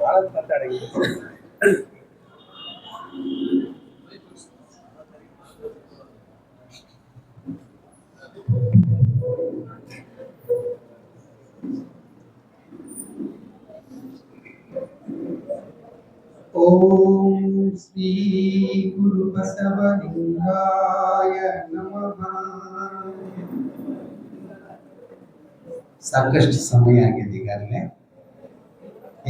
ಭಾಳ ಮಾತಾಡಂಗಿಲ್ಲ ಓಂ ಶ್ರೀ ಗುರು ಬಸವಲಿಂಗಾಯ ನಮಃ ಸಾಕಷ್ಟು ಸಮಯ ಆಗಿದೆ ಈಗಾಗಲೇ.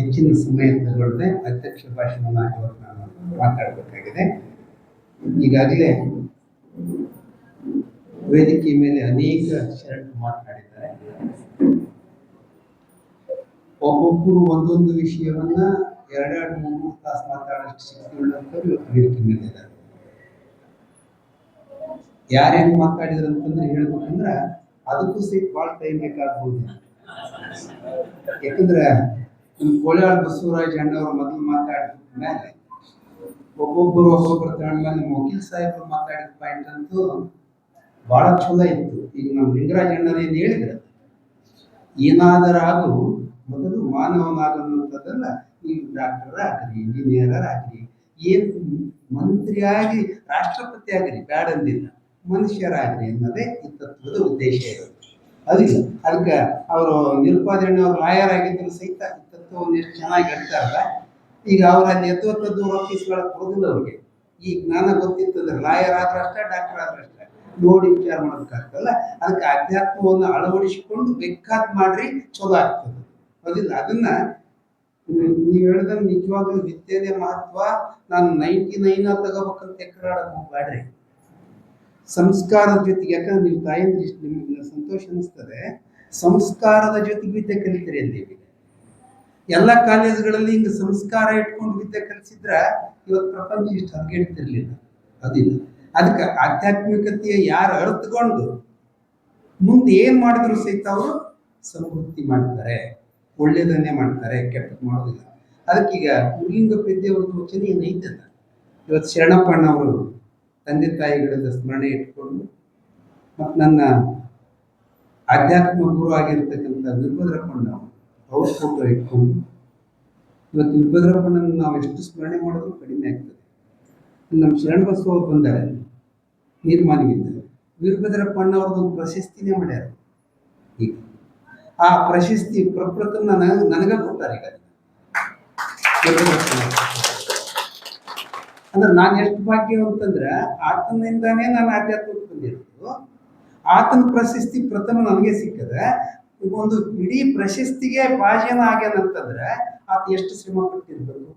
ಹೆಚ್ಚಿನ ಸಮಯ ತಗೊಳ್ಳದೆ ಅಧ್ಯಕ್ಷ ಭಾಷಣ ಇವತ್ತು ನಾನು ಮಾತಾಡಬೇಕಾಗಿದೆ. ಈಗಾಗಲೇ ವೇದಿಕೆ ಮೇಲೆ ಅನೇಕ ಶರಣರು ಮಾತನಾಡಿದ್ದಾರೆ. ಒಬ್ಬೊಬ್ಬರು ಒಂದೊಂದು ವಿಷಯವನ್ನ ಎರಡೆರಡು ಮೂರು ತಾಸು ಮಾತಾಡೋಷ್ಟು ಶಕ್ತಿ ಉಳ್ಳಂಥವ್ರು ಇವತ್ತು ವೇದಿಕೆ ಮೇಲೆ ಇದ್ದಾರೆ. ಯಾರೇನು ಮಾತಾಡಿದ್ರು ಅಂತಂದ್ರೆ ಹೇಳ್ಬೇಕಂದ್ರೆ ಅದಕ್ಕೂ ಸಹಿತ ಭಾಳ ಟೈಮ್ ಬೇಕಾಗ್ಬೋದು. ಯಾಕಂದ್ರೆ ನಮ್ಮ ಕೋಲಾರ ಬಸವರಾಜ್ ಅಣ್ಣವರು ಮೊದಲು ಮಾತಾಡಿದ ಮೇಲೆ ಒಬ್ಬೊಬ್ಬರು ಒಬ್ಬೊಬ್ಬರು ತಗೊಂಡ್ಮೇಲೆ ನಮ್ಮ ವಕೀಲ್ ಸಾಹೇಬರು ಮಾತಾಡಿದ ಪಾಯಿಂಟ್ ಅಂತೂ ಭಾಳ ಚಲೋ ಇತ್ತು. ಈಗ ನಮ್ಮ ಲಿಂಗರಾಜ್ ಅಣ್ಣರು ಏನು ಹೇಳಿದ್ರೆ? ಏನಾದರಾಗು ಮೊದಲು ಮಾನವನಾಗನ್ನುವಂಥದ್ದಲ್ಲ, ನೀವು ಡಾಕ್ಟರ್ ಆಗ್ರಿ ಇಂಜಿನಿಯರ್ ಆಗ್ರಿ, ಏನು ಮಂತ್ರಿಯಾಗಿ ರಾಷ್ಟ್ರಪತಿ ಆಗ್ರಿ ಬ್ಯಾಡಂದಿಲ್ಲ ಮನುಷ್ಯರಾಗ್ರಿ ಅನ್ನೋದೇ ಈ ತತ್ವದ ಉದ್ದೇಶ ಇರೋದು. ಅದಿಲ್ಲ ಅದಕ್ಕೆ ಅವರು ನಿರುಪಾದಣ್ಣ ಅವ್ರು ಲಾಯರ್ ಆಗಿದ್ರು ಸಹಿತ ಎಷ್ಟು ಚೆನ್ನಾಗಿ ಹೇಳ್ತಾರಲ್ಲ, ಈಗ ಅವ್ರ ಎತ್ತುವತ್ತದ್ದು ಆಫೀಸ್ಗಳ ಕೊಡೋದಿಲ್ಲ ಅವ್ರಿಗೆ. ಈ ಜ್ಞಾನ ಗೊತ್ತಿತ್ತಂದ್ರೆ ಲಾಯರ್ ಆದ್ರೆ ಅಷ್ಟೇ ಡಾಕ್ಟರ್ ಆದ್ರೆ ಅಷ್ಟೇ. ನೋಡಿ ವಿಚಾರ ಮಾಡೋದಕ್ಕಾಗ್ತಲ್ಲ ಅದಕ್ಕೆ ಅಧ್ಯಾತ್ಮವನ್ನು ಅಳವಡಿಸಿಕೊಂಡು ಬೆಕ್ಕಾತ್ ಮಾಡ್ರಿ, ಚಲೋ ಆಗ್ತದೆ. ಹೌದಿಲ್ಲ ಅದನ್ನ ನೀವು ಹೇಳ್ದಂಗೆ ನಿಜವಾಗ್ಲೂ ವಿದ್ಯೆದ ಮಹತ್ವ. ನಾನು ನೈಂಟಿ ನೈನ್ ತಗೋಬೇಕಂತ ಎಕ್ಕಡಾಡಕ್ ಹೋಗ್ಬೇಡ್ರಿ ಸಂಸ್ಕಾರದ ಜೊತೆಗೆ, ಯಾಕಂದ್ರೆ ನೀವು ತಾಯಿ ನಿಮ್ಗೆ ಸಂತೋಷ ಅನಿಸ್ತದೆ. ಸಂಸ್ಕಾರದ ಜೊತೆಗೆ ವಿದ್ಯೆ ಕಲಿತೀರಿ ಅಂತೀವಿ. ಎಲ್ಲ ಕಾಲೇಜುಗಳಲ್ಲಿ ಹಿಂಗೆ ಸಂಸ್ಕಾರ ಇಟ್ಕೊಂಡು ವಿದ್ಯೆ ಕಲಿಸಿದ್ರ ಇವತ್ತು ಪ್ರಪಂಚ ಇಷ್ಟು ಹದಗೆಡ್ತಿರ್ಲಿಲ್ಲ ಅದಿಲ್ಲ. ಅದಕ್ಕೆ ಆಧ್ಯಾತ್ಮಿಕತೆಯ ಯಾರು ಅರ್ಥಕೊಂಡು ಮುಂದೆ ಏನು ಮಾಡಿದ್ರು ಸಹಿತ ಅವರು ಸಮೃದ್ಧಿ ಮಾಡ್ತಾರೆ. ಒಳ್ಳೇದನ್ನೇ ಮಾಡ್ತಾರೆ ಕೆಟ್ಟ ಮಾಡೋದಿಲ್ಲ. ಅದಕ್ಕೀಗ ಉರ್ಲಿಂಗ ಒಂದು ವಚನ ಏನೈತದ ಇವತ್ತು ಶರಣಪ್ಪಣ್ಣವರು ತಂದೆ ತಾಯಿಗಳ ಸ್ಮರಣೆ ಇಟ್ಕೊಂಡು ಮತ್ತು ನನ್ನ ಆಧ್ಯಾತ್ಮ ಗುರು ಆಗಿರ್ತಕ್ಕಂಥ ವೀರಭದ್ರಪ್ಪಣ್ಣವರು ಅವ್ರ ಫೋಟೋ ಇಟ್ಕೊಂಡು ಇವತ್ತು ವೀರಭದ್ರಪ್ಪಣ್ಣನ ನಾವು ಎಷ್ಟು ಸ್ಮರಣೆ ಮಾಡೋದು ಕಡಿಮೆ ಆಗ್ತದೆ. ನಮ್ಮ ಶರಣ ಬಸವ ಬಂದಾರೆ ವೀರಭದ್ರಪ್ಪಣ್ಣ ಅವ್ರದ್ದೊಂದು ಪ್ರಶಸ್ತಿನೇ ಮಾಡ್ಯಾರ. ಈಗ ಆ ಪ್ರಶಸ್ತಿ ಪ್ರಪ್ರಥಮ ನನಗೆ ನನಗೆ ಈಗ. ಅಂದ್ರೆ ನಾನು ಎಷ್ಟು ಭಾಗ್ಯ ಅಂತಂದ್ರೆ ಆತನಿಂದಾನೇ ನಾನು ಆಧ್ಯಾತ್ಮಕ್ಕೆ ಬಂದಿರೋದು. ಆತನ ಪ್ರಶಸ್ತಿ ಪ್ರಥಮ ನನಗೆ ಸಿಕ್ಕದೆ. ಈಗ ಒಂದು ಇಡೀ ಪ್ರಶಸ್ತಿಗೆ ಭಾಜನ ಆಗ್ಯಾನಂತಂದ್ರೆ ಆತ ಎಷ್ಟು ಶ್ರಮ ಪಟ್ಟಿರ್ಬೇಕು?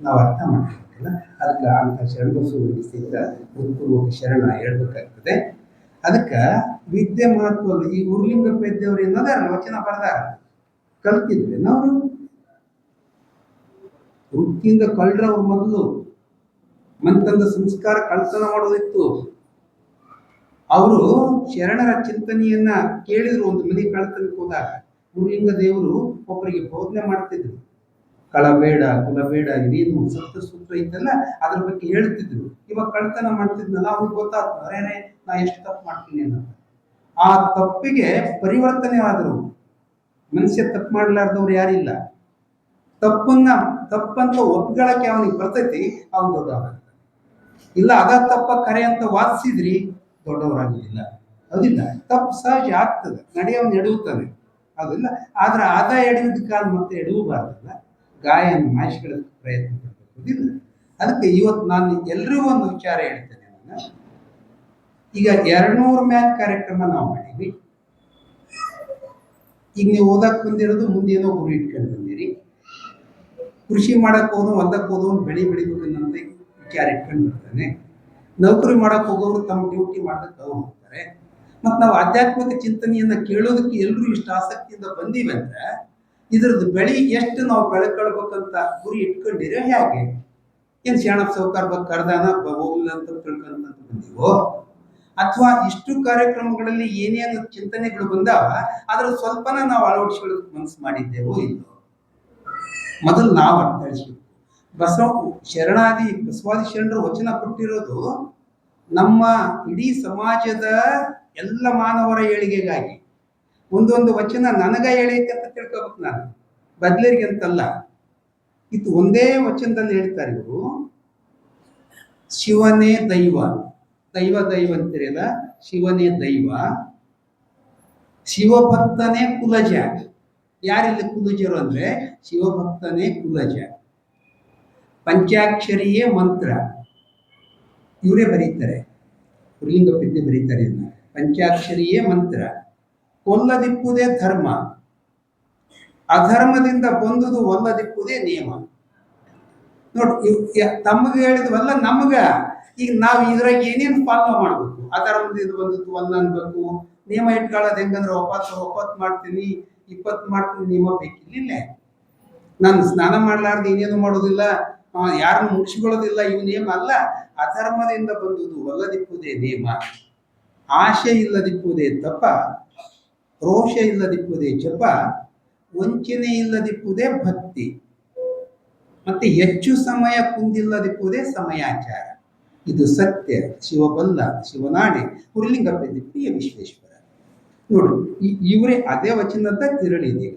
ನಾವು ಅರ್ಥ ಮಾಡ್ಕೊಳ್ತೀವಿ ಅದಕ್ಕೆ ಅಂತ ಶರಣ ಸಹಿತ ಹೃತ್ಪೂರ್ವಕ ಶರಣ ಹೇಳ್ಬೇಕಾಗ್ತದೆ. ಅದಕ್ಕೆ ವಿದ್ಯೆ ಮಹತ್ವ ಈ ಉರ್ಲಿಂಗ ಪೇದ್ಯವ್ರು ಏನದಾರ ವಚನ ಬರ್ದಾರ ಕಲ್ತಿದ್ರೆ ನಾವು ವೃತ್ತಿಯಿಂದ ಕಳ್ರವ್ರು ಮೊದಲು. ಮಂತಂದ ಸಂಸ್ಕಾರ ಕಳ್ತನ ಮಾಡೋದಿತ್ತು. ಅವರು ಶರಣರ ಚಿಂತನೆಯನ್ನ ಕೇಳಿದ್ರು ಒಂದು ಮನೆ ಕಳ್ತನಕ್ಕೆ ಹೋದಾಗ ಗುರುಲಿಂಗ ದೇವರು ಒಬ್ಬರಿಗೆ ಬೋಧನೆ ಮಾಡ್ತಿದ್ರು. ಕಳಬೇಡ ಕುಲಬೇಡ ಇದೇನು ಸಪ್ತ ಸೂತ್ರ ಇದ್ದಲ್ಲ ಅದ್ರ ಬಗ್ಗೆ ಹೇಳ್ತಿದ್ರು. ಇವಾಗ ಕಳ್ತನ ಮಾಡ್ತಿದ್ನಲ್ಲ ಅವ್ರಿಗೆ ಗೊತ್ತಾಗ್ತದೆ ಅರೇನೆ ಅರೇ, ನಾ ಎಷ್ಟು ತಪ್ಪು ಮಾಡ್ತೀನಿ ಅನ್ನೋದು. ಆ ತಪ್ಪಿಗೆ ಪರಿವರ್ತನೆ ಆದರು. ಮನುಷ್ಯ ತಪ್ಪು ಮಾಡ್ಲಾರ್ದವ್ರು ಯಾರಿಲ್ಲ. ತಪ್ಪನ್ನ ತಪ್ಪಂತ ಒಪ್ಗಳಕ್ಕೆ ಅವನಿಗೆ ಬರ್ತೈತಿ ಅವನು ದೊಡ್ಡ ಇಲ್ಲ ಅದ ತಪ್ಪ ಕರೆ ಅಂತ ವಾದಿಸಿದ್ರಿ ದೊಡ್ಡವರಾಗುದಿಲ್ಲ ಅದಿಲ್ಲ, ತಪ್ಪು ಸಹಜ ಆಗ್ತದೆ. ನಡೆಯವನು ಎಡುತ್ತಾನೆ ಅದಿಲ್ಲ. ಆದ್ರೆ ಆದ ಎಡೆಯುವುದು ಕಾಲ ಮತ್ತೆ ಎಡುವಬಾರ್ದಲ್ಲ. ಗಾಯನ ಮಾಯಿಸಿಕೊಳ್ಳ ಪ್ರಯತ್ನ ಪಡ್ಬೇಕು ಅದಕ್ಕೆ ಇವತ್ತು ನಾನು ಎಲ್ರಿಗೂ ಒಂದು ವಿಚಾರ ಹೇಳ್ತೇನೆ ನಾನು. ಈಗ ಎರಡ್ನೂರ ಮ್ಯಾಕ್ ಕಾರ್ಯಕ್ರಮ ನಾವು ಮಾಡೀವಿ ಈಗ ನೀವು ಓದಕ್ ಬಂದಿರೋದು ಮುಂದೇನೋ ಗುರಿ ಇಟ್ಕೊಂಡು ಬಂದಿರಿ. ಕೃಷಿ ಮಾಡಕ್ ಹೋದ ಹೊಲಕ್ಕೆ ಬೆಳಿ ಬೆಳೆ ಬೆಳಿಬೇಕನ್ನಂತ ವಿಚಾರ ಇಟ್ಕೊಂಡು ಬರ್ತಾನೆ. ನೌಕರಿ ಮಾಡಕ್ ಹೋಗೋರು ತಮ್ಮ ಡ್ಯೂಟಿ ಮಾಡೋದಕ್ಕೆ ಹೋಗ್ತಾರೆ. ಮತ್ತು ನಾವು ಆಧ್ಯಾತ್ಮಿಕ ಚಿಂತನೆಯನ್ನ ಕೇಳೋದಕ್ಕೆ ಎಲ್ಲರೂ ಇಷ್ಟು ಆಸಕ್ತಿಯಿಂದ ಬಂದೀವಿ ಇದ್ರದ್ದು ಬೆಳಿ ಎಷ್ಟು ನಾವು ಬೆಳ್ಕೊಳ್ಬೇಕಂತ ಗುರಿ ಇಟ್ಕೊಂಡಿರೋ ಹೇಗೆ? ಏನು ಶಾಣಪ್ಪ ಸೌಕಾರ ಬಗ್ಗೆ ಕರ್ದಾನ? ಹೋಗ್ಲಿಲ್ಲ ಅಂತ ತಿಳ್ಕೊಂತ ಬಂದಿವೋ? ಅಥವಾ ಇಷ್ಟು ಕಾರ್ಯಕ್ರಮಗಳಲ್ಲಿ ಏನೇನು ಚಿಂತನೆಗಳು ಬಂದಾವ ಅದ್ರ ಸ್ವಲ್ಪನ ನಾವು ಅಳವಡಿಸ್ಕೊಳ್ಳೋದಕ್ಕೆ ಮನಸ್ಸು ಮಾಡಿದ್ದೇವೋ ಇಲ್ಲೋ? ಮೊದಲು ನಾವು ಅರ್ಥೈಸ್ಬೇಕು. ಬಸವ ಶರಣಾದಿ, ಬಸವಾದಿ ಶರಣರು ವಚನ ಕೊಟ್ಟಿರೋದು ನಮ್ಮ ಇಡೀ ಸಮಾಜದ ಎಲ್ಲ ಮಾನವರ ಏಳಿಗೆಗಾಗಿ. ಒಂದೊಂದು ವಚನ ನನಗ ಹೇಳೈತೆ ಅಂತ ತಿಳ್ಕೊಬೇಕು ನಾನು. ಬದ್ಲರಿಗೆ ಅಂತಲ್ಲ. ಇದು ಒಂದೇ ವಚನದಲ್ಲಿ ಹೇಳ್ತಾರೆ ಇವರು. ಶಿವನೇ ದೈವ. ದೈವ ದೈವ ಅಂತೀರಲ್ಲ? ಶಿವನೇ ದೈವ. ಶಿವಭಕ್ತನೇ ಕುಲಜ. ಯಾರಿಲ್ಲಿ ಕುಲಜರು ಅಂದ್ರೆ ಶಿವಭಕ್ತನೇ ಕುಲಜ. ಪಂಚಾಕ್ಷರಿಯೇ ಮಂತ್ರ. ಇವರೇ ಬರೀತಾರೆ. ಪುರ್ಲಿಂಗ ಪಿದ್ದೆ ಬರೀತಾರೆ ಇದನ್ನ ಪಂಚಾಕ್ಷರಿಯೇ ಮಂತ್ರ. ಕೊಲ್ಲದಿಪ್ಪುದೇ ಧರ್ಮ. ಅಧರ್ಮದಿಂದ ಬಂದುದು ಒಲ್ಲದಿಪ್ಪುದೇ ನಿಯಮ. ನೋಡಿ ತಮಗೆ ಹೇಳಿದ್ವಲ್ಲ ನಮಗ. ಈಗ ನಾವು ಇದ್ರಾಗ ಏನೇನು ಫಾಲೋ ಮಾಡ್ಬೇಕು? ಅಧರ್ಮದಿಂದ ಬಂದದ್ದು ಒಲ್ಲ ಅನ್ಬೇಕು. ನಿಯಮ ಇಟ್ಕೊಳ್ಳೋದು ಹೆಂಗಂದ್ರೆ ಒಪ್ಪತ್ತು ಒಪ್ಪತ್ತು ಮಾಡ್ತೀನಿ, ಇಪ್ಪತ್ತು ಮಾಡ್ತೀನಿ, ನಿಯಮ ಬೇಕಿಲ್ಲ ನಾನು ಸ್ನಾನ ಮಾಡ್ಲಾರ್ದು ಇನ್ನೇನು ಮಾಡೋದಿಲ್ಲ. ಯಾರನ್ನು ಮುಗಿಸ್ಕೊಳ್ಳೋದಿಲ್ಲ, ಇವು ನಿಯಮ ಅಲ್ಲ, ಅಧರ್ಮದಿಂದ ಬಂದುದು ಒಲ್ಲದಿಪ್ಪುದೇ ನಿಯಮ ಆಶೆ ಇಲ್ಲದಿಪ್ಪುದೇ ತಪ, ರೋಷ ಇಲ್ಲದಿಪ್ಪುದೇ ಜಪ, ವಂಚನೆ ಇಲ್ಲದಿಪ್ಪುದೇ ಭಕ್ತಿ. ಮತ್ತೆ ಹೆಚ್ಚು ಸಮಯ ಕುಂದಿಲ್ಲದಿಪ್ಪುದೇ ಸಮಯಾಚಾರ. ಇದು ಸತ್ಯ, ಶಿವಬಲ್ಲ, ಶಿವನಾಡಿ ಹುರ್ಲಿಂಗ ಪ್ರಿಯ ವಿಶ್ವೇಶ್ವರ. ನೋಡು ಇವರೇ ಅದೇ ವಚನದ ತಿರಳಿದೆ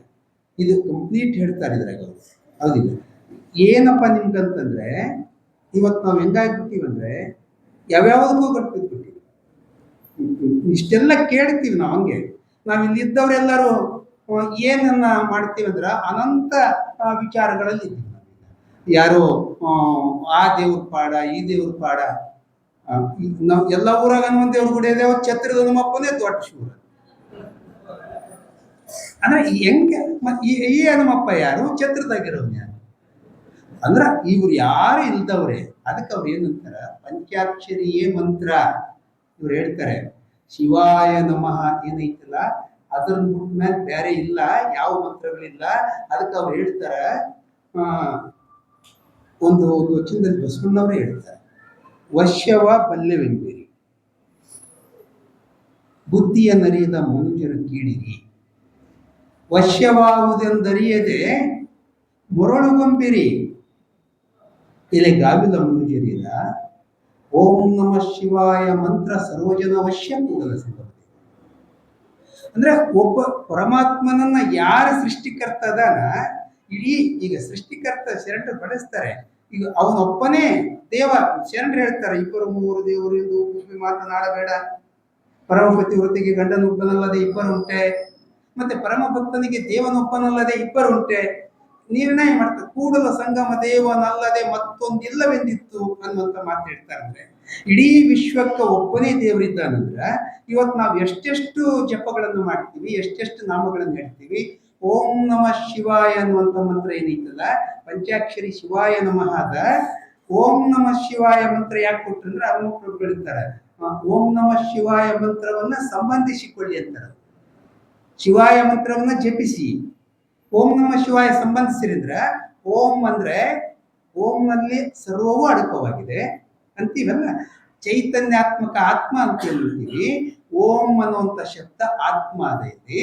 ಇದು ಕಂಪ್ಲೀಟ್ ಹೇಳ್ತಾರೆ ಇದ್ರಾಗ ಹೌದಿಲ್ಲ? ಏನಪ್ಪ ನಿಮ್ಗಂತಂದ್ರೆ ಇವತ್ತು ನಾವು ಹೆಂಗಾಗ್ಬಿಟ್ಟಿವಂದ್ರೆ ಯಾವ್ಯಾವುದಕ್ಕೂ ಕಟ್ಬಿಟ್ಬಿಟ್ಟಿವಿ ಇಷ್ಟೆಲ್ಲ ಕೇಳ್ತೀವಿ ನಾವು ಹಂಗೆ. ನಾವು ಇಲ್ಲಿದ್ದವರೆಲ್ಲರೂ ಏನನ್ನ ಮಾಡ್ತೀವಿ ಅಂದ್ರೆ ಅನಂತ ವಿಚಾರಗಳಲ್ಲಿ ಇದ್ದೀವಿ ಯಾರು ಆ, ದೇವ್ರ ಪಾಡ ಈ ದೇವ್ರ ಪಾಡ ನಾವು ಎಲ್ಲ ಊರಾಗ ಒಂದ್ ದೇವ್ರ ಗುಡಿ ಇದೆ ಛತ್ರದ ನಮ್ಮಪ್ಪನೇ ದೊಡ್ಡ ಶಿವರ ಅಂದ್ರೆ ಹೆಂಗೆ ಈ ಹನುಮಪ್ಪ ಯಾರು? ಛತ್ರದಾಗಿರೋನ್ ಯಾರು? ಅಂದ್ರ ಇವ್ರು ಯಾರು ಇಲ್ದವ್ರೆ, ಅದಕ್ಕೆ ಅವ್ರು ಏನಂತಾರ ಪಂಚಾಕ್ಷರಿಯೇ ಮಂತ್ರ ಇವ್ರು ಹೇಳ್ತಾರೆ. ಶಿವಾಯ ನಮಃ ಏನೈತಲ್ಲ ಅದ್ರ ಮೇಲೆ ಬೇರೆ ಇಲ್ಲ, ಯಾವ ಮಂತ್ರಗಳಿಲ್ಲ, ಅದಕ್ಕೆ ಅವ್ರು ಹೇಳ್ತಾರ ಒಂದು ಒಂದು ವಚನದಲ್ಲಿ ಬಸವಣ್ಣವ್ರೆ ಹೇಳ್ತಾರೆ. ವಶ್ಯವ ಬಲ್ಲೆವೆಂಬಿರಿ ಬುದ್ಧಿಯ ನರಿಯದ ಮನುಜರು ಕೀಳಿರಿ ವಶ್ಯವಾಗುವುದೆಂದರಿಯದೆ ಮೊರಳುಗೊಂಬಿರಿ. ಎಲೆ ಗಾವಿಲ ಮನುಜರಿದ ಓಂ ನಮ ಶಿವಾಯ ಮಂತ್ರ ಸರ್ವಜನ ವಶ್ಯ ಕೂಡಲ ಅಂದ್ರೆ ಒಬ್ಬ ಪರಮಾತ್ಮನನ್ನ ಯಾರು ಸೃಷ್ಟಿಕರ್ತದಾನ, ಇಡೀ ಈಗ ಸೃಷ್ಟಿಕರ್ತ ಶರಣರು ಬಳಸ್ತಾರೆ. ಈಗ ಅವನೊಬ್ಬನೇ ದೇವ, ಶರಣರು ಹೇಳ್ತಾರೆ, ಇಬ್ಬರು ಮೂವರು ದೇವರು ಎಂದು ಮಾತನಾಡಬೇಡ ಪರಮಪತಿ ವೃತ್ತಿಗೆ ಗಂಡನೊಬ್ಬನಲ್ಲದೆ ಇಬ್ಬರುಂಟೆ ಮತ್ತೆ ಪರಮ ಭಕ್ತನಿಗೆ ದೇವನೊಬ್ಬನಲ್ಲದೆ ಇಬ್ಬರುಂಟೆ ನಿರ್ಣಯ ಮಾಡ್ತಾರೆ. ಕೂಡಲ ಸಂಗಮ ದೇವನಲ್ಲದೆ ಮತ್ತೊಂದಿಲ್ಲವೆಂದಿತ್ತು ಅನ್ನುವಂತ ಮಾತು ಹೇಳ್ತಾರೆ ಅಂದ್ರೆ ಇಡೀ ವಿಶ್ವಕ್ಕೆ ಒಬ್ಬನೇ ದೇವರಿದ್ದಾನಂದ್ರೆ ಇವತ್ತು ನಾವು ಎಷ್ಟೆಷ್ಟು ಜಪಗಳನ್ನು ಮಾಡ್ತೀವಿ ಎಷ್ಟೆಷ್ಟು ನಾಮಗಳನ್ನು ಹೇಳ್ತೀವಿ ಓಂ ನಮಃ ಶಿವಾಯ ಅನ್ನುವಂತ ಮಂತ್ರ ಏನೈತಲ್ಲ ಪಂಚಾಕ್ಷರಿ ಶಿವಾಯ ನಮಃ ಅದ. ಓಂ ನಮಃ ಶಿವಾಯ ಮಂತ್ರ ಯಾಕೆ ಕೊಟ್ಟಂದ್ರೆ ಆ, ಓಂ ನಮಃ ಶಿವಾಯ ಮಂತ್ರವನ್ನ ಸಂಬಂಧಿಸಿಕೊಳ್ಳಿ ಅಂತಾರೆ. ಶಿವಾಯ ಮಂತ್ರವನ್ನ ಜಪಿಸಿ. ಓಂ ನಮ ಶಿವಾಯ ಸಂಬಂಧಿಸಿದ್ರೆ ಓಂ ಅಂದ್ರೆ ಓಂನಲ್ಲಿ ಸರ್ವವೂ ಅಡಕವಾಗಿದೆ ಅಂತೀವಲ್ಲ? ಚೈತನ್ಯಾತ್ಮಕ ಆತ್ಮ ಅಂತ ಹೇಳ್ತೀವಿ. ಓಂ ಅನ್ನುವಂಥ ಶಬ್ದ ಆತ್ಮ ಅದೈತಿ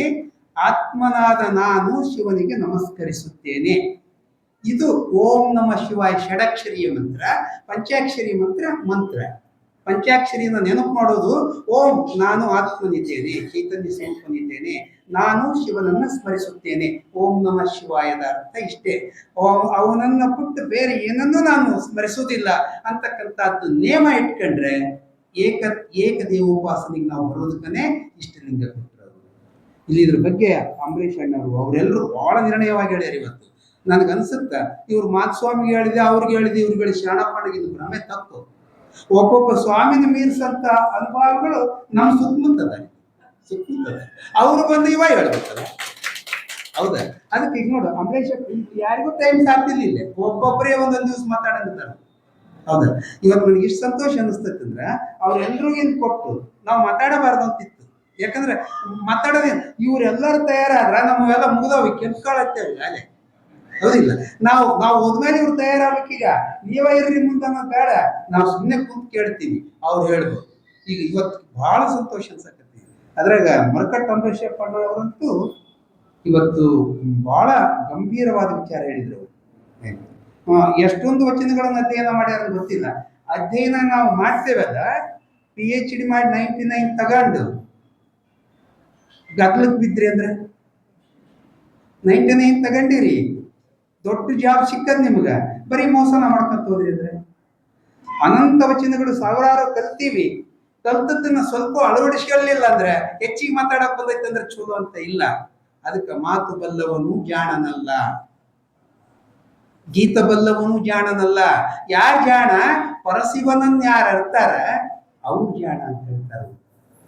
ಆತ್ಮನಾದ ನಾನು ಶಿವನಿಗೆ ನಮಸ್ಕರಿಸುತ್ತೇನೆ. ಇದು ಓಂ ನಮ ಶಿವಾಯ ಷಡಕ್ಷರಿಯ ಮಂತ್ರ ಪಂಚಾಕ್ಷರಿ ಮಂತ್ರ ಮಂತ್ರ. ಪಂಚಾಕ್ಷರಿಯನ್ನು ನೆನಪು ಮಾಡೋದು, ಓಂ, ನಾನು ಆತ್ಮನಿದ್ದೇನೆ, ಚೈತನ್ಯ ಸ್ವರೂಪನಿದ್ದೇನೆ, ನಾನು ಶಿವನನ್ನ ಸ್ಮರಿಸುತ್ತೇನೆ, ಓಂ ನಮ ಶಿವಾಯದ ಅರ್ಥ ಇಷ್ಟೇ. ಓಂ, ಅವನನ್ನ ಬಿಟ್ಟು ಬೇರೆ ಏನನ್ನೂ ನಾನು ಸ್ಮರಿಸುವುದಿಲ್ಲ ಅಂತಕ್ಕಂಥದ್ದು ನೇಮ ಇಟ್ಕೊಂಡ್ರೆ ಏಕ ಏಕದೇವೋಪಾಸನೆಗೆ ನಾವು ಬರೋದಕ್ಕನೆ ಇಷ್ಟಲಿಂಗ ಕೊಟ್ಟರು. ಇಲ್ಲಿ ಇದ್ರ ಬಗ್ಗೆ ಅಂಬರೀಷ್ ಅಣ್ಣವರು ಅವರೆಲ್ಲರೂ ಬಹಳ ನಿರ್ಣಯವಾಗಿ ಹೇಳ್ಯಾರ ಇವತ್ತು. ನನಗನ್ಸುತ್ತ, ಇವ್ರು ಮಾಧುಸ್ವಾಮಿಗೆ ಹೇಳಿದೆ, ಅವ್ರಿಗೆ ಹೇಳಿದೆ, ಇವ್ರಿಗೆ ಹೇಳಿ ಶರಣಪ್ಪ ಇದು ಭ್ರಮೆ ತಪ್ಪು. ಒಬ್ಬೊಬ್ಬ ಸ್ವಾಮಿನ ಮೀರಿಸಂತ ಅನುಭವಗಳು ನಮ್ಮ ಸುತ್ತಮುತ್ತದ ಸುತ್ತಮುತ್ತದ ಅವರು ಬಂದು ಇವ ಹೇಳ್ಬೇಕಲ್ಲ. ಹೌದಾ? ಅದಕ್ಕೆ ಈಗ ನೋಡು, ಅಂಬರೀಷ್ ಯಾರಿಗೂ ಟೈಮ್ ಸಾಧ್ಯಲಿಲ್ಲ ಒಬ್ಬೊಬ್ಬರೇ ಒಂದೊಂದು ದಿವಸ ಮಾತಾಡಂತಾರೆ ಹೌದಾ? ಇವತ್ತು ನನಗೆ ಇಷ್ಟು ಸಂತೋಷ ಅನಿಸ್ತೈತಂದ್ರ, ಅವ್ರೆಲ್ರಿಗೂ ಏನ್ ಕೊಟ್ಟು ನಾವು ಮಾತಾಡಬಾರ್ದು ಅಂತಿತ್ತು. ಯಾಕಂದ್ರೆ ಮಾತಾಡೋದೇ ಇವ್ರೆಲ್ಲರೂ ತಯಾರಾದ್ರ ನಮಗೆಲ್ಲ ಮುಗ್ದವ ಕೆಂಪ್ಕೊಳತ್ತೇವೆ ಅಲ್ಲೇ ಹೌದಿಲ್ಲ ನಾವು ನಾವು ಹೋದ್ಮೇಲೆ ಇವ್ರು ತಯಾರಾಗ್ಬೇಕೀಗ ನೀವೇ ಇರ್ರಿ ಮುಂದೆ ಅನ್ನೋದು ಬೇಡ ನಾವು ಸುಮ್ಮನೆ ಕೂತ್ ಕೇಳ್ತೀವಿ. ಅವ್ರು ಹೇಳ್ಬೋದು. ಈಗ ಇವತ್ತು ಬಹಳ ಸಂತೋಷ ಅನ್ಸಕತ್ತಿ. ಅದ್ರಾಗ ಮರಕಟ್ಟ ಅಂಬರೀಷಪ್ಪ ಅವರಂತೂ ಇವತ್ತು ಬಹಳ ಗಂಭೀರವಾದ ವಿಚಾರ ಹೇಳಿದ್ರು ಎಷ್ಟೊಂದು ವಚನಗಳನ್ನು ಅಧ್ಯಯನ ಮಾಡ್ಯಾರ ಗೊತ್ತಿಲ್ಲ. ಅಧ್ಯಯನ ನಾವು ಮಾಡ್ತೇವಲ್ಲ ಪಿ ಎಚ್ ಡಿ ಮಾಡಿ ನೈಂಟಿ ನೈನ್ ತಗೊಂಡು. ಗದ್ಲಕ್ ಬಿದ್ರಿ ಅಂದ್ರೆ? ನೈಂಟಿ ನೈನ್ ತಗೊಂಡಿರಿ. ದೊಡ್ಡ ಜಾಬ್ ಸಿಕ್ಕದ್ ನಿಮ್ಗ? ಬರೀ ಮೋಸನ ಮಾಡ್ಕೊಂತ ಹೋದ್ರಿ ಅಂದ್ರೆ? ಅನಂತ ವಚನಗಳು ಸಾವಿರಾರು ಕಲ್ತೀವಿ. ಕಲ್ತದ್ದನ್ನ ಸ್ವಲ್ಪ ಅಳವಡಿಸ್ಕೊಳ್ಳಿಲ್ಲ ಅಂದ್ರೆ ಹೆಚ್ಚಿಗೆ ಮಾತಾಡಕ್ ಬಂದೈತೆ ಚಲೋ ಅಂತ ಇಲ್ಲ. ಅದಕ್ಕೆ ಮಾತು ಬಲ್ಲವನು ಜಾಣನಲ್ಲ ಗೀತ ಬಲ್ಲವನು ಜಾಣನಲ್ಲ ಯಾರ ಜಾಣ ಪರಶಿವನನ್ ಯಾರು ಅರ್ತಾರ ಅವ್ರು ಜಾಣ ಅಂತ ಹೇಳ್ತಾರೆ.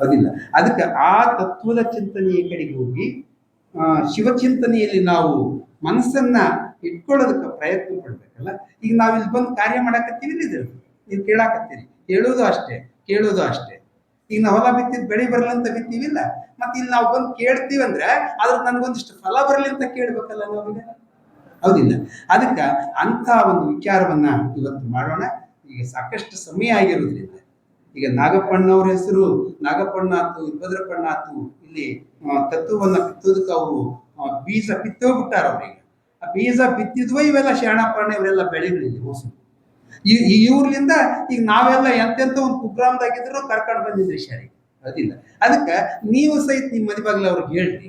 ಅದಿಲ್ಲ. ಅದಕ್ಕೆ ಆ ತತ್ವದ ಚಿಂತನೆಯ ಕಡೆಗೆ ಹೋಗಿ ಶಿವಚಿಂತನೆಯಲ್ಲಿ ನಾವು ಮನಸ್ಸನ್ನ ಇಟ್ಕೊಳ್ಳೋದಕ್ಕೆ ಪ್ರಯತ್ನ ಪಡ್ಬೇಕಲ್ಲ? ಈಗ ನಾವು ಇಲ್ಲಿ ಬಂದು ಕಾರ್ಯ ಮಾಡಕತ್ತೀವಿ ಇದು ನೀವು ಕೇಳಾಕತ್ತೀರಿ. ಹೇಳೋದು ಅಷ್ಟೇ, ಕೇಳೋದು ಅಷ್ಟೇ. ಈಗ ನಾವು ಹೊಲ ಬಿತ್ತಿದ್ ಬೆಳೆ ಬರಲಿ ಅಂತ ಬಿತ್ತೀವಿಲ್ಲ. ಮತ್ತೆ ಇಲ್ಲಿ ನಾವು ಬಂದು ಕೇಳ್ತೀವಿ ಅಂದ್ರೆ ಅದ್ರ ನನ್ಗೊಂದಿಷ್ಟು ಫಲ ಬರಲಿ ಅಂತ ಕೇಳ್ಬೇಕಲ್ಲ ನಾವೀಗ ಹೌದಿಲ್ಲ. ಅದಕ್ಕೆ ಅಂತ ಒಂದು ವಿಚಾರವನ್ನ ಇವತ್ತು ಮಾಡೋಣ. ಈಗ ಸಾಕಷ್ಟು ಸಮಯ ಆಗಿರೋದ್ರಿಂದ. ಈಗ ನಾಗಪ್ಪಣ್ಣವ್ರ ಹೆಸರು, ನಾಗಪ್ಪಣ್ಣ ಆತು ಭದ್ರಪ್ಪಣ್ಣ ಆತು, ಇಲ್ಲಿ ತತ್ವವನ್ನು ಬಿತ್ತೋದಕ್ಕೆ ಅವರು ಬೀಜ ಬಿತ್ತೋಗ್ಬಿಟ್ಟಾರ ಅವ್ರಿಗೆ ಬೀಜ ಬಿತ್ತಿದ್ವು ಇವೆಲ್ಲ ಶರಣಪ್ಪಣ್ಣ ಇವರೆಲ್ಲ ಬೆಳೆಗಳಿಲ್ಲ ಈ ಇವ್ರಲಿಂದ ಈಗ ನಾವೆಲ್ಲ ಎಂತೆಂತ ಒಂದು ಕುಗ್ರಾಮದಾಗಿದ್ರು ಕರ್ಕೊಂಡು ಬಂದಿದ್ರಿ ಶಾಲೆಗೆ ಅದಿಲ್ಲ. ಅದಕ್ಕೆ ನೀವು ಸಹಿತ ನಿಮ್ಮ ಮನೆ ಬಾಗಿಲು ಅವ್ರಿಗೆ ಹೇಳ್ರಿ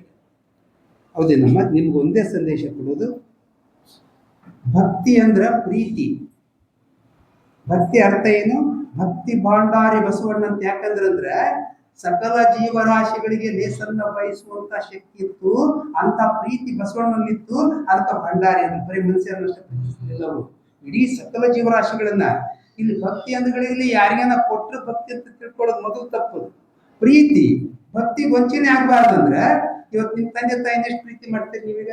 ಹೌದೇನಮ್ಮ ನಿಮ್ಗೆ ಒಂದೇ ಸಂದೇಶ ಕೊಡೋದು. ಭಕ್ತಿ ಅಂದ್ರ ಪ್ರೀತಿ. ಭಕ್ತಿ ಅರ್ಥ ಏನು? ಭಕ್ತಿ ಭಾಂಡಾರಿ ಬಸವಣ್ಣ ಅಂತ ಯಾಕಂದ್ರಂದ್ರೆ ಸಕಲ ಜೀವರಾಶಿಗಳಿಗೆ ಲೇಸನ್ನ ಬಯಸುವಂತ ಶಕ್ತಿ ಇತ್ತು. ಅಂತ ಪ್ರೀತಿ ಬಸವಣ್ಣನಲ್ಲಿತ್ತು. ಅದಕ್ಕೆ ಭಂಡಾರಿ ಅಂತ ಬರೀ ಮನುಷ್ಯರನ್ನಷ್ಟೇ ಇಡೀ ಸಕಲ ಜೀವರಾಶಿಗಳನ್ನ ಇಲ್ಲಿ ಭಕ್ತಿ ಅಂದ್ಗಳಲ್ಲಿ ಯಾರಿಗಾನ ಕೊಟ್ಟರೆ ಭಕ್ತಿ ಅಂತ ತಿಳ್ಕೊಳ್ಳೋದು ಮೊದಲು ತಪ್ಪದು ಪ್ರೀತಿ, ಭಕ್ತಿ ವಂಚನೆ ಆಗ್ಬಾರ್ದಂದ್ರೆ ಇವತ್ತು ನಿಮ್ ತಂದೆ ತಾಯಿನ ಎಷ್ಟು ಪ್ರೀತಿ ಮಾಡ್ತೀರಿ ನೀವೀಗ?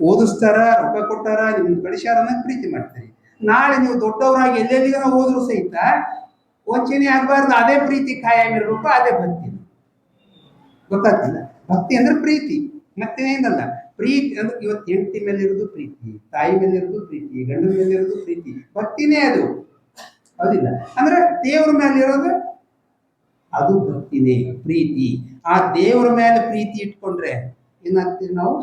ಓದಿಸ್ತಾರ, ರೊಕ್ಕ ಕೊಟ್ಟಾರ, ನಿಮ್ಗೆ ಕಳಿಸ್ಯಾರ ಪ್ರೀತಿ ಮಾಡ್ತೀರಿ. ನಾಳೆ ನೀವು ದೊಡ್ಡವರಾಗಿ ಎಲ್ಲೆಲ್ಲಿಗನ ಹೋದ್ರು ಸಹಿತ ವಂಚನೆ ಆಗಬಾರ್ದು, ಅದೇ ಪ್ರೀತಿ ಕಾಯಂ ಇರಬೇಕು, ಅದೇ ಭಕ್ತಿ. ಗೊತ್ತಾಗ್ತಿಲ್ಲ? ಭಕ್ತಿ ಅಂದ್ರೆ ಪ್ರೀತಿ. ಮತ್ತೇನಲ್ಲ ಪ್ರೀತಿ ಅಂದ್ರೆ ಇವತ್ತು ಹೆಂಡತಿ ಮೇಲೆ ಇರೋದು ಪ್ರೀತಿ, ತಾಯಿ ಮೇಲೆ ಇರೋದು ಪ್ರೀತಿ, ಗಂಡನ ಮೇಲೆ ಇರೋದು ಪ್ರೀತಿ. ಭಕ್ತಿನೇ ಅದು. ಹೌದಿಲ್ಲ? ಅಂದ್ರೆ ದೇವ್ರ ಮೇಲೆ ಇರೋದು ಅದು ಭಕ್ತಿನೇ, ಪ್ರೀತಿ. ಆ ದೇವರ ಮೇಲೆ ಪ್ರೀತಿ ಇಟ್ಕೊಂಡ್ರೆ ಏನಾಗ್ತೀವಿ ನಾವು?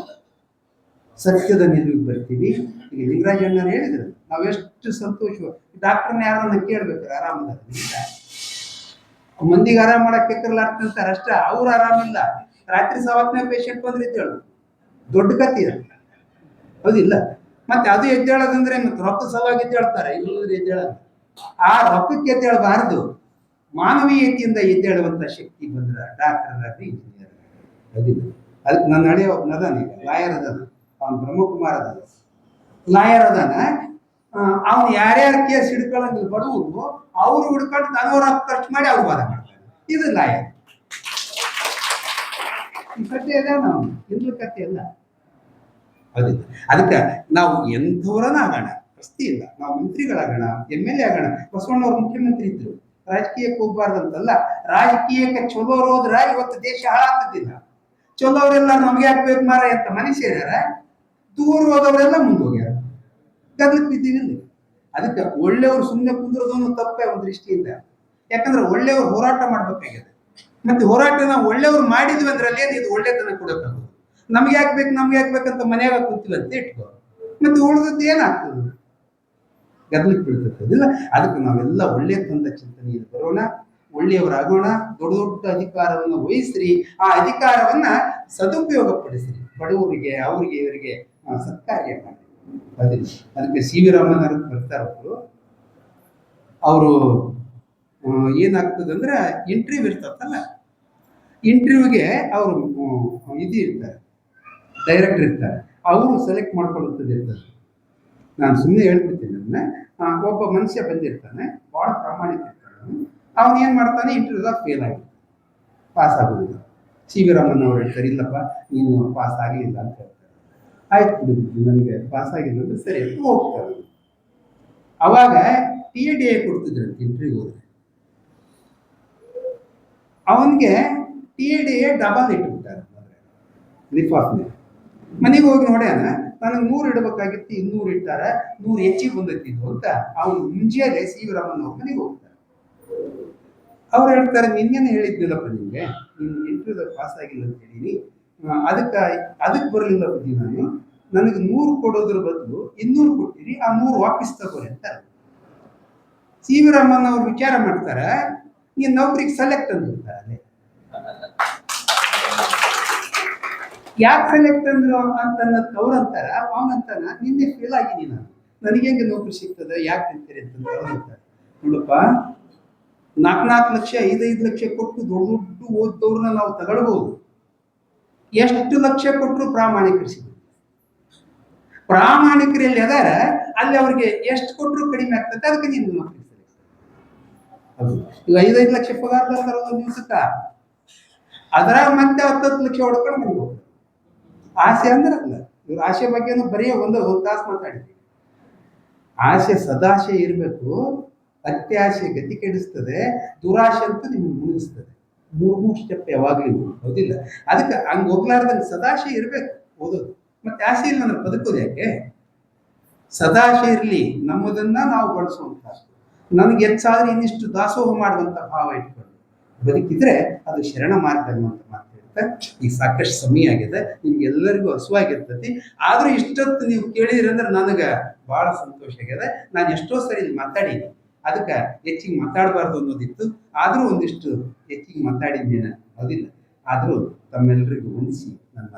ಸತ್ಯದ ನಿಲುವಿಗೆ ಬರ್ತೀವಿ. ಈಗ ಅಣ್ಣರು ಹೇಳಿದ್ರು ನಾವು ಎಷ್ಟು ಸಂತೋಷ ಡಾಕ್ಟರ್ನ ಯಾರನ್ನ ಕೇಳ್ಬೇಕಾರೆ ಆರಾಮದ ಮಂದಿಗೆ ಆರಾಮ ಮಾಡಕ್ ಅಂತಾರೆ ಅಷ್ಟೇ, ಅವ್ರು ಆರಾಮಿಲ್ಲ. ರಾತ್ರಿ ಸವತ್ತನೇ ಪೇಷಂಟ್ ಬಂದ್ರೆ ದೊಡ್ಡ ಕಥೆ. ಹೌದಿಲ್ಲ? ಮತ್ತೆ ಅದು ಎದ್ದೇಳೋದಂದ್ರೆ ಮತ್ತೆ ರೊಕ್ಕ ಸಲುವಾಗಿ ಎದ್ದೇಳ್ತಾರೆ ಇಲ್ಲದ್ರೆ ಎದ್ದೇಳ ಆ ರೊಕ್ಕಕ್ಕೆ ಎದ್ದೇಳಬಾರದು. ಮಾನವೀಯತೆಯಿಂದ ಎದ್ದೇಳುವಂತ ಶಕ್ತಿ ಬಂದ್ರ ಡಾಕ್ಟರ್ ಆಗಲಿ ಇಂಜಿನಿಯರ್ ಹೌದಿಲ್ಲ? ಅದಕ್ಕೆ ನನ್ನ ನಡೆಯೋ ನದಾನ ಲಾಯರ್ ಅದಾನ. ಅವನು ಬ್ರಹ್ಮಕುಮಾರ್ ಅದಾನ. ಲಾಯರ್ ಅದಾನ. ಅವನು ಯಾರ್ಯಾರ ಕೇಸ್ ಹಿಡ್ಕೊಳ್ಳಂಗಿಲ್ಲ ಬಡವರು, ಅವ್ರು ಹಿಡ್ಕೊಂಡು ತನ್ನವ್ರ ಖರ್ಚು ಮಾಡಿ ಅವ್ರು ವಾದ ಮಾಡ್ತಾರೆ. ಇದು ಲಾಯ ಈ ಕಥೆ ಅದ ನಾವು ಇಲ್ಲ ಕಥೆ ಅಲ್ಲ. ಹೌದಿಲ್ಲ ಅದಕ್ಕೆ ನಾವು ಎಂಥವರನ್ನ ಆಗೋಣ? ಪ್ರಸ್ತಿ ಇಲ್ಲ. ನಾವು ಮಂತ್ರಿಗಳಾಗೋಣ, ಎಂ ಎಲ್ ಎ ಆಗೋಣ. ಬಸವಣ್ಣವ್ರು ಮುಖ್ಯಮಂತ್ರಿ ಇದ್ರು. ರಾಜಕೀಯಕ್ಕೆ ಹೋಗ್ಬಾರ್ದಂತಲ್ಲ. ರಾಜಕೀಯಕ್ಕೆ ಚಲೋ ಹೋದ್ರ ಇವತ್ತು ದೇಶ ಹಾಳಾಗ್ತದಿಲ್ಲ ಚಲೋರೆಲ್ಲ ನಮ್ಗೆ ಹಾಕ್ಬೇಕು ಮಾರ ಅಂತ ಮನುಷ್ಯರ ದೂರ ಹೋದವರೆಲ್ಲ ಮುಂದೆ ಗದ್ಲಕ್ಕೆ ಬಿದ್ದೀವಿ. ಅದಕ್ಕೆ ಒಳ್ಳೆಯವರು ಸುಮ್ಮನೆ ಕುಂದ್ರದೊಂದು ತಪ್ಪೇ ಒಂದು ದೃಷ್ಟಿಯಿಂದ. ಯಾಕಂದ್ರೆ ಒಳ್ಳೆಯವರು ಹೋರಾಟ ಮಾಡ್ಬೇಕಾಗಿದೆ ಮತ್ತೆ ಹೋರಾಟ ನಾವು ಒಳ್ಳೆಯವರು ಮಾಡಿದ್ವಿ ಅಂದ್ರೆ ಅಲ್ಲೇನು ಇದು ಒಳ್ಳೆತನ ಕೊಡಬೇಕು ನಮ್ಗೆ ಯಾಕೆ ಬೇಕು, ನಮ್ಗೆ ಯಾಕೆ ಬೇಕಂತ ಮನೆಯಾಗ ಕೂತೀವಿ ಅಂತ ಇಟ್ಕೋ. ಮತ್ತೆ ಉಳಿದದ್ದು ಏನಾಗ್ತದೆ? ಗದ್ಲಕ್ಕೆ ಬೀಳ್ತದೆ. ಇಲ್ಲ, ಅದಕ್ಕೆ ನಾವೆಲ್ಲ ಒಳ್ಳೆಯತನದ ಚಿಂತನೆಯಲ್ಲಿ ಬರೋಣ, ಒಳ್ಳೆಯವರಾಗೋಣ, ದೊಡ್ಡ ದೊಡ್ಡ ಅಧಿಕಾರವನ್ನು ವಹಿಸ್ರಿ. ಆ ಅಧಿಕಾರವನ್ನ ಸದುಪಯೋಗ ಪಡಿಸ್ರಿ ಬಡವರಿಗೆ, ಅವರಿಗೆ, ಇವರಿಗೆ ಸತ್ಕಾರ್ಯ ಮಾಡಿ ಅದೇ. ಅದಕ್ಕೆ ಸಿ ವಿ ರಾಮನ್ ಅವ್ರು ಬರ್ತಾರೆ ಅವರು. ಅವರು ಏನಾಗ್ತದೆ ಅಂದ್ರೆ ಇಂಟರ್ವ್ಯೂ ಇರ್ತದಲ್ಲ? ಇಂಟರ್ವ್ಯೂಗೆ ಅವರು ಇದು ಇರ್ತಾರೆ. ಡೈರೆಕ್ಟರ್ ಇರ್ತಾರೆ. ಅವರು ಸೆಲೆಕ್ಟ್ ಮಾಡ್ಕೊಳ್ಳುತ್ತದೆ ಇರ್ತದೆ. ನಾನು ಸುಮ್ಮನೆ ಹೇಳ್ಬಿಡ್ತೀನಿ ಅದನ್ನ. ಒಬ್ಬ ಮನುಷ್ಯ ಬಂದಿರ್ತಾನೆ ಭಾಳ ಪ್ರಾಮಾಣಿಕ ಇರ್ತಾನೆ. ಅವನು ಏನು ಮಾಡ್ತಾನೆ? ಇಂಟರ್ವ್ಯೂದಾಗ ಫೇಲ್ ಆಗಿ ಪಾಸ್ ಆಗೋದಿಲ್ಲ. ಸಿ ವಿ ರಾಮನ್ ಅವ್ರು ಹೇಳ್ತಾರೆ, ಇಲ್ಲಪ್ಪ, ನೀನು ಪಾಸ್ ಆಗಲಿಲ್ಲ ಅಂತ ಹೇಳ್ತಾರೆ. ಆಯ್ತು ನನಗೆ ಪಾಸ್ ಆಗಿಲ್ಲ ಅಂದ್ರೆ ಸರಿ ಅಂತ ಹೋಗ್ತಾರೆ ಅವಾಗ ಟಿ ಎ ಡಿ ಎ ಕೊಡ್ತಿದ್ರು ಇಂಟರ್ವ್ಯೂ ಹೋದ್ರೆ. ಅವನಿಗೆ T A D A double ಇಟ್ಬಿಟ್ಟಾರೆ ಲಿಫಾಫ್ನೆ ಮನೆಗೆ ಹೋಗಿ ನೋಡ್ಯಾನ ನನಗೆ ನೂರು ಇಡಬೇಕಾಗಿತ್ತು, ಇನ್ನೂರು ಇಟ್ಟಾರ ನೂರು ಹೆಚ್ಚಿಗೆ ಬಂದೈತಿದ್ದು ಅಂತ ಅವನು ಮುಂಜಾನೆ ರಾಮನ್ ಅವ್ರ ಮನೆಗೆ ಹೋಗ್ತಾರೆ. ಅವ್ರು ಹೇಳ್ತಾರೆ ನಿನ್ನೇನು ಹೇಳಿದ್ನಲ್ಲಪ್ಪ ನಿಮಗೆ ನಿಮ್ಮ ಇಂಟರ್ವ್ಯೂದಾಗ ಪಾಸ್ ಆಗಿಲ್ಲ ಅಂತ ಹೇಳೀನಿ. ಅದಕ್ಕೆ ಅದಕ್ಕೆ ಬರಲಿಲ್ಲ ಬುದ್ಧಿ ನಾನು. ನನಗೆ ನೂರು ಕೊಡೋದ್ರ ಬದಲು ಇನ್ನೂರು ಕೊಟ್ಟಿರಿ, ಆ ನೂರು ವಾಪಸ್ ತಗೋರಿ ಅಂತಾರೆ ಸಿ ವಿ ರಾಮನ್ ಅವ್ರು ವಿಚಾರ ಮಾಡ್ತಾರೆ, ನೀನು ನೌಕರಿಗೆ ಸೆಲೆಕ್ಟ್ ಅಂದ್ಬಿಡ್ತಾರೆ ಯಾಕೆ ಸೆಲೆಕ್ಟ್ ಅಂದ್ರು ಅಂತ ಅನ್ನೋದು ಅವ್ರು ಅಂತಾರ ಅವನಂತಾನ ನಿನ್ನೆ ಫೇಲ್ ಆಗಿದ್ದೀನಿ ನಾನು. ನನಗೆ ಹೆಂಗೆ ನೌಕರಿ ಸಿಗ್ತದೆ, ಯಾಕೆ ಅಂತೀರಿ ಅಂತಂದ್ರೆ ಅವ್ರು ಅಂತಾರೆ. ನೋಡಪ್ಪ ನಾಲ್ಕು ನಾಲ್ಕು ಲಕ್ಷ ಐದೈದು ಲಕ್ಷ ಕೊಟ್ಟು ದೊಡ್ಡ ದೊಡ್ಡ ಓದ್ದವ್ರನ್ನ ನಾವು ತಗೊಳ್ಬಹುದು ಎಷ್ಟು ಲಕ್ಷ ಕೊಟ್ಟರು ಪ್ರಾಮಾಣಿಕರು ಪ್ರಾಮಾಣಿಕರಲ್ಲಿ ಅದಾರ, ಅಲ್ಲಿ ಅವ್ರಿಗೆ ಎಷ್ಟು ಕೊಟ್ಟರು ಕಡಿಮೆ ಆಗ್ತದೆ, ಅದಕ್ಕೆ ನೀನು ನೌಕರಿ ಈಗ ಐದೈದು ಲಕ್ಷ ಪಗಾರ ಬರ್ತಾರ ದಿವಸಕ್ಕ. ಅದರ ಮತ್ತೆ ಹತ್ತತ್ತು ಲಕ್ಷ ಹೊಡ್ಕೊಂಡು ಮನೆಗೆ ಆಸೆ ಅಂದ್ರೆ ಅಲ್ಲ ಇವ್ರ ಆಸೆ ಬಗ್ಗೆ ಬರೀ ಒಂದು ಒಂದು ತಾಸು ಮಾತಾಡಿದ್ವಿ. ಆಸೆ ಸದಾಶೆ ಇರಬೇಕು, ಅತ್ಯಾಸೆ ಗತಿ ಕೆಡಿಸ್ತದೆ ದುರಾಶೆ ಅಂತ ನಿಮ್ಗೆ ಮುಗಿಸ್ತದೆ ಮೂರ್ ಮೂರು ಸ್ಟೆಪ್ ಯಾವಾಗ್ಲೂ ಹೌದಿಲ್ಲ? ಅದಕ್ಕೆ ಹಂಗ್ ಹೋಗ್ಲಾರ್ದಂಗೆ ಸದಾಶಯ ಇರಬೇಕು ಓದೋದು. ಮತ್ತೆ ಆಸೆ ಇಲ್ಲ ಅಂದ್ರೆ ಬದುಕೋದು ಯಾಕೆ? ಸದಾಶಯ ಇರಲಿ, ನಮ್ಮದನ್ನ ನಾವು ಬಳಸುವಂತ ನನಗೆ ಹೆಚ್ಚಾದ್ರೆ ಇನ್ನಿಷ್ಟು ದಾಸೋಹ ಮಾಡುವಂತ ಭಾವ ಇಟ್ಕೊಂಡು ಬದುಕಿದ್ರೆ ಅದು ಶರಣ ಮಾರ್ಗ ಅನ್ನುವಂತ ಮಾತು ಈಗ ಸಾಕಷ್ಟು ಸಮಯ ಆಗಿದೆ, ನಿಮ್ಗೆಲ್ಲರಿಗೂ ಹಸುವಾಗಿರ್ತೈತಿ. ಆದ್ರೂ ಇಷ್ಟೊತ್ತು ನೀವು ಕೇಳಿದ್ರಂದ್ರೆ ನನಗೆ ಬಹಳ ಸಂತೋಷ ಆಗಿದೆ. ನಾನು ಎಷ್ಟೋ ಸರಿ ಮಾತಾಡೀನಿ ಅದಕ್ಕೆ ಹೆಚ್ಚಿಗೆ ಮಾತಾಡಬಾರ್ದು ಅನ್ನೋದಿತ್ತು. ಆದರೂ ಒಂದಿಷ್ಟು ಹೆಚ್ಚಿಗೆ ಮಾತಾಡಿದ್ದೇನೆ ಅದಿಲ್ಲ ಆದರೂ ತಮ್ಮೆಲ್ಲರಿಗೂ ಹೊಂದಿಸಿ ನನ್ನ